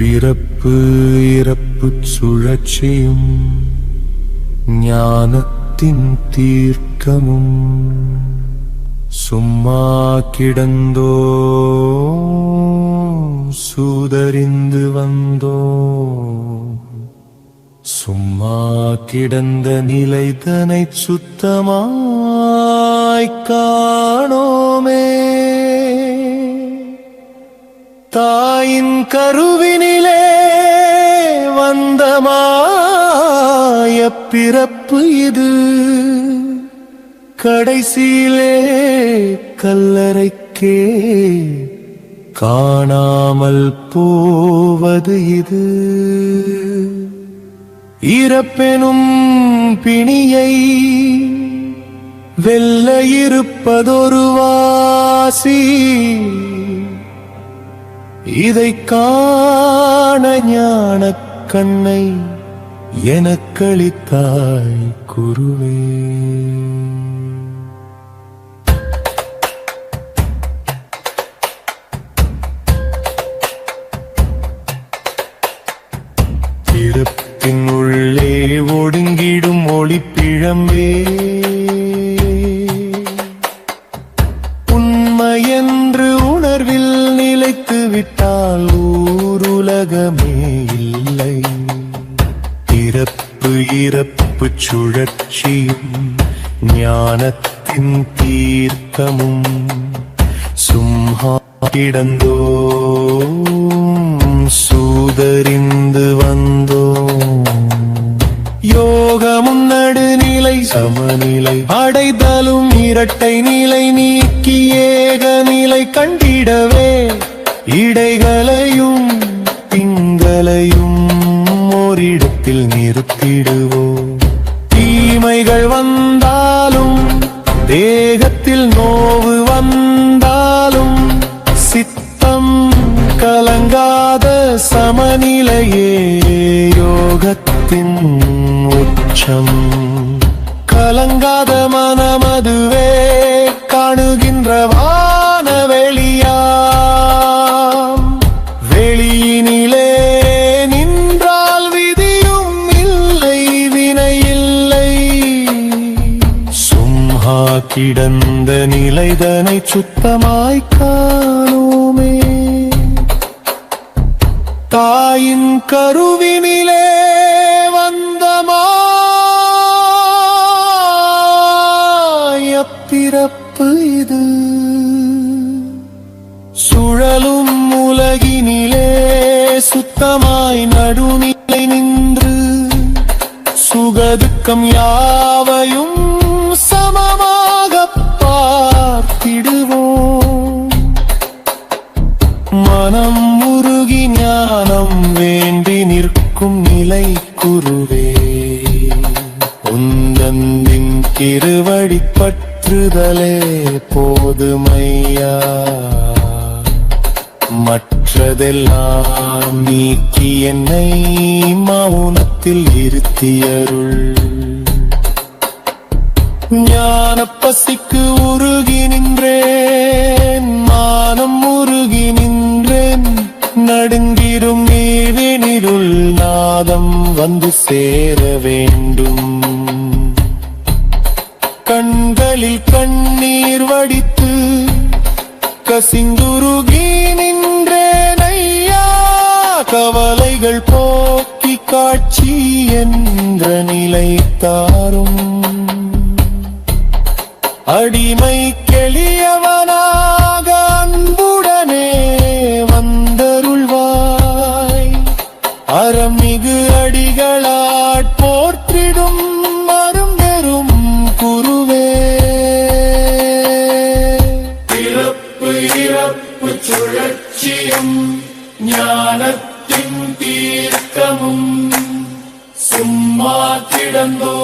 பிறப்பு இறப்பு சுழற்சியும் ஞானத்தின் தீர்க்கமும் சும்மா கிடந்தோ சூதறிந்து வந்தோ சும்மா கிடந்த நிலை தனை சுத்தமாய் காணோமே. தாயின் கருவினிலே வந்த மாய பிறப்பு இது. கடைசியிலே கல்லறைக்கே காணாமல் போவது இது. இறப்பெனும் பிணியை வெல்ல இருப்பதொரு வாசி. இதை காண ஞான கண்ணை எனக்களித்தாய் குருவே. பிறப்பின் உள்ளே ஒடுங்கிடும் ஒளிப்பிழம்பே. உண்மையென்று விட்டால் ஊருலகமே இல்லை. இறப்பு இறப்பு சுழற்சியும் ஞானத்தின் தீர்க்கமும் சும்மா கிடந்தோ சூதறிந்து வந்தோ யோகமும் நடுநிலை சமநிலை அடைதலும் இரட்டை நிலை நீக்கி ஏக நிலை கண்டிடவே இடைகளையும் திங்களையும் ஓரிடத்தில் நிறுத்திடுவோம் தீமைகள் வந்தாலும் தேகத்தில் நோவு வந்தாலும் சித்தம் கலங்காத சமநிலையே யோகத்தின் உச்சம். கலங்காத மனமதுவே கிடந்த நிலைதனை சுத்தமாய் காணோமே. தாயின் கருவினிலே வந்தமாயப்பிறப்பு இது. சுழலும் உலகினிலே சுத்தமாய் நடுநிலை நின்று சுகதுக்கம் யாவையும் மனம் உருகி ஞானம் வேண்டி நிற்கும் நிலை குருவே. உந்தந்தின் திருவடி பற்றுதலே போதுமையா. மற்றதெல்லாம் நீக்கி என்னை மௌனத்தில் இருத்தியருள். ஞான பசிக்கு உருகி நின்றேன் மானம் உருகி நடுங்கிரும் நீரினிருள் நாதம் வந்து சேர வேண்டும். கண்களில் கண்ணீர் வடித்து கசிந்துருகி நின்றேனையா கவலைகள் போக்கி காட்சி என்ற நிலை தாரும். அடிமை கெளியவனா காலமும் கிடந்தோ